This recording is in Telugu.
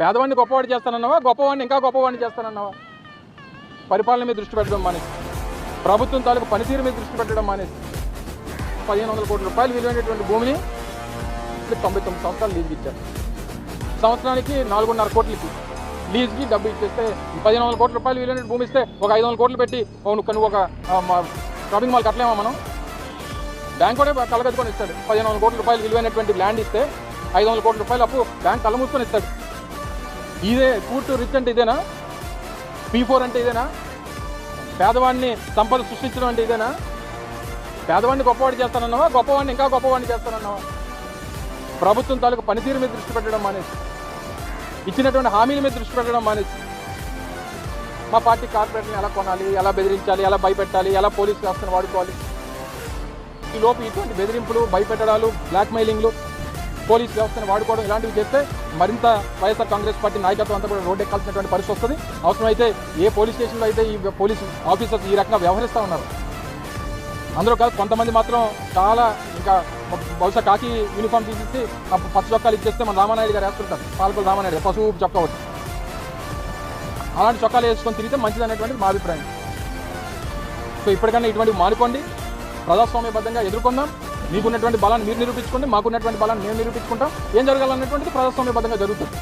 పేదవాడిని గొప్పవాడు చేస్తానన్నావా? గొప్పవాడిని ఇంకా గొప్పవాడిని చేస్తానన్నావా? పరిపాలన మీద దృష్టి పెట్టడం మానేసి ప్రభుత్వం తాలూకు పనితీరు మీద దృష్టి పెట్టడం మానేసి పదిహేను వందల కోట్ల రూపాయలు విలువైనటువంటి భూమిని తొంభై తొమ్మిది సంవత్సరాలు లీజుకి ఇచ్చారు. సంవత్సరానికి నాలుగున్నర కోట్లకి లీజ్కి డబ్బు ఇచ్చేస్తే పదిహేను వందల కోట్ల రూపాయలు విలువైన భూమి ఇస్తే ఒక ఐదు వందల కోట్లు పెట్టి నువ్వు ఒక మా షాపింగ్ మాల్ కట్టలేమా మనం? బ్యాంక్ కూడా కలగట్టుకొని ఇస్తాడు. పదిహేను వందల కోట్ల రూపాయలు విలువైనటువంటి ల్యాండ్ ఇస్తే ఐదు వందల కోట్ల రూపాయలు అప్పు బ్యాంక్ కళ్ళ మూసుకొని ఇస్తాడు. ఇదే పూర్తి రిచ్ అంటే ఇదేనా? పీ ఫోర్ అంటే ఇదేనా? పేదవాడిని సంపద సృష్టించడం అంటే ఇదేనా? పేదవాడిని గొప్పవాడు చేస్తానన్నావా? గొప్పవాడిని ఇంకా గొప్పవాడిని చేస్తానన్నావా? ప్రభుత్వం తాలూకు పనితీరు మీద దృష్టి పెట్టడం మానేసి ఇచ్చినటువంటి హామీల మీద దృష్టి పెట్టడం మానేసి మా పార్టీ కార్పొరేట్ని ఎలా కొనాలి ఎలా బెదిరించాలి ఎలా భయపెట్టాలి ఎలా పోలీస్ వ్యవస్థను వాడుకోవాలి? ఈ లోపు ఇటువంటి బెదిరింపులు భయపెట్టడాలు బ్లాక్మెయిలింగ్లు పోలీస్ వ్యవస్థను వాడుకోవడం ఇలాంటివి చేస్తే మరింత వైఎస్ఆర్ కాంగ్రెస్ పార్టీ నాయకత్వం అంతా కూడా రోడ్డు ఎక్కాల్సినటువంటి పరిస్థితి వస్తుంది. అవసరమైతే ఏ పోలీస్ స్టేషన్లో అయితే ఈ పోలీస్ ఆఫీసర్స్ ఈ రకంగా వ్యవహరిస్తూ ఉన్నారు? అందరూ కాదు కొంతమంది మాత్రం చాలా ఇంకా బహుశా కాకి యూనిఫామ్ తీసేసి ఆ పచ్చ చొక్కాలు ఇచ్చేస్తే మన రామానాయుడు గారు వేస్తుంటారు. పాలకులు రామానాయుడు పశువు పసుపు చొక్కా ఒకటి అలాంటి చొక్కాలు వేసుకొని తిరిగితే మంచిది అనేటువంటిది మా అభిప్రాయం. సో ఇప్పటికన్నా ఇటువంటి మానుకోండి. ప్రజాస్వామ్యబద్ధంగా ఎదుర్కొందాం. మీకున్నటువంటి బలాన్ని మీరు నిరూపించుకోండి మాకున్నటువంటి బలాన్ని మేము నిరూపించుకుంటాం. ఏం జరగాలన్నటువంటిది ప్రజాస్వామ్యబద్ధంగా జరుగుతుంది.